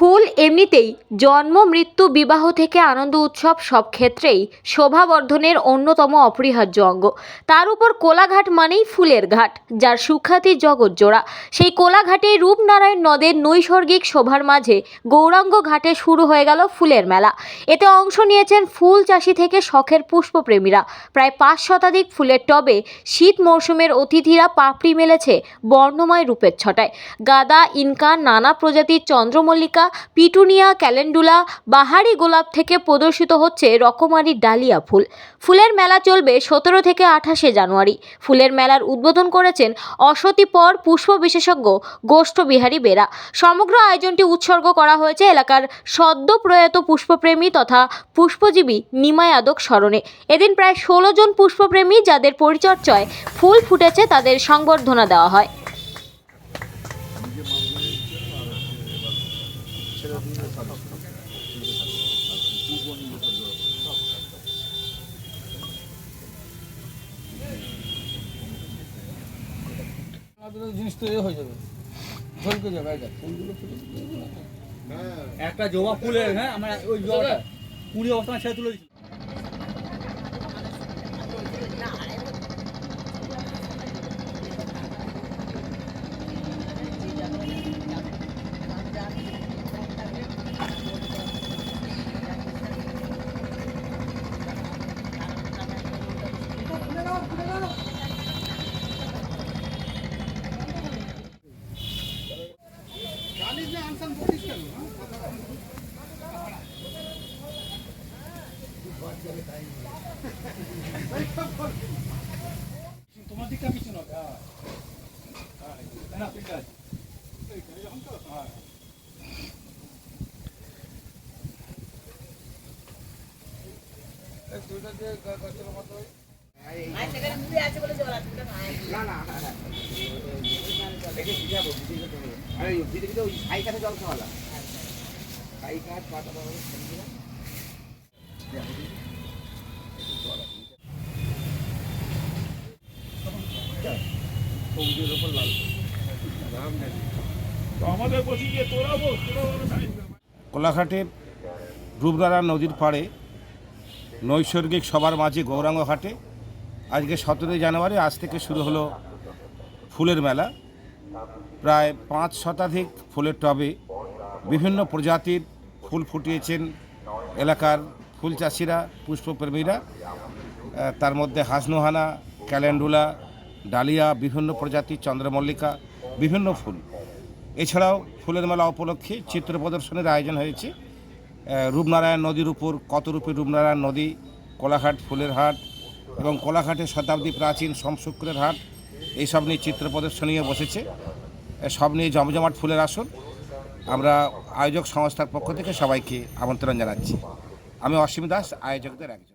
ফুল এমনিতেই জন্ম, মৃত্যু, বিবাহ থেকে আনন্দ উৎসব সব ক্ষেত্রেই শোভাবর্ধনের অন্যতম অপরিহার্য অঙ্গ। তার উপর কোলাঘাট মানেই ফুলের ঘাট, যার সুখ্যাতি জগৎ জোড়া। সেই কোলাঘাটে রূপনারায়ণ নদের নৈসর্গিক শোভার মাঝে গৌরাঙ্গ ঘাটে শুরু হয়ে গেল ফুলের মেলা। এতে অংশ নিয়েছেন ফুল চাষি থেকে শখের পুষ্পপ্রেমীরা। প্রায় পাঁচ শতাধিক ফুলের টবে শীত মরশুমের অতিথিরা পাপড়ি মেলেছে বর্ণময় রূপের ছটায়। গাদা, ইনকা, নানা প্রজাতির চন্দ্রমল্লিকা পিটুনিয়া, ক্যালেন্ডুলা, বাহারি গোলাপ থেকে প্রদর্শিত হচ্ছে রকমারি ডালিয়া ফুল। ফুলের মেলা চলবে সতেরো থেকে আঠাশে জানুয়ারি। ফুলের মেলার উদ্বোধন করেছেন অসতিপর পুষ্প বিশেষজ্ঞ গোষ্ঠ বিহারী বেরা। সমগ্র আয়োজনটি উৎসর্গ করা হয়েছে এলাকার সদ্য প্রয়াত পুষ্পপ্রেমী তথা পুষ্পজীবী নিমা যাদব স্মরণে। এদিন প্রায় ষোলো জন পুষ্পপ্রেমী যাদের পরিচর্যায় ফুল ফুটেছে তাদের সংবর্ধনা দেওয়া হয়। জিনিস তো হয়ে যাবে। ঝলকে যাবে ফুলগুলো ফুটে একটা জবা ফুলের হ্যাঁ আমার ওই জবাটা। কুড়ি অবস্থা ছেড়ে তুলে তোমার দিকটা পিছনে হবে হ্যাঁ হ্যাঁ ঠিক আছে হ্যাঁ দুইটা দিয়ে গা- গাছের মতো ওই কোলাঘাটের রূপনারায়ণ নদীর পাড়ে নৈসর্গিক সবার মাঝে গৌরাঙ্গ ঘাটে আজকে সতেরোই জানুয়ারি, আজ থেকে শুরু হলো ফুলের মেলা। প্রায় পাঁচ শতাধিক ফুলের টবে বিভিন্ন প্রজাতির ফুল ফুটিয়েছেন এলাকার ফুল চাষিরা, পুষ্পপ্রেমীরা। তার মধ্যে হাসনোহানা, ক্যালেন্ডুলা, ডালিয়া, বিভিন্ন প্রজাতির চন্দ্রমল্লিকা, বিভিন্ন ফুল। এছাড়াও ফুলের মেলা উপলক্ষে চিত্র প্রদর্শনের আয়োজন হয়েছে। রূপনারায়ণ নদীর উপর, কতরূপী রূপনারায়ণ নদী, কোলাঘাট ফুলের হাট এবং কোলাঘাটে শতাব্দী প্রাচীন সমশুক্রের হাট, এইসব নিয়ে চিত্র প্রদর্শনীও বসেছে। সব নিয়ে জমজমাট ফুলের আসন আমরা আয়োজক সংস্থার পক্ষ থেকে সবাইকে আমন্ত্রণ জানাচ্ছি। আমি অসীম দাস, আয়োজকদের একজন।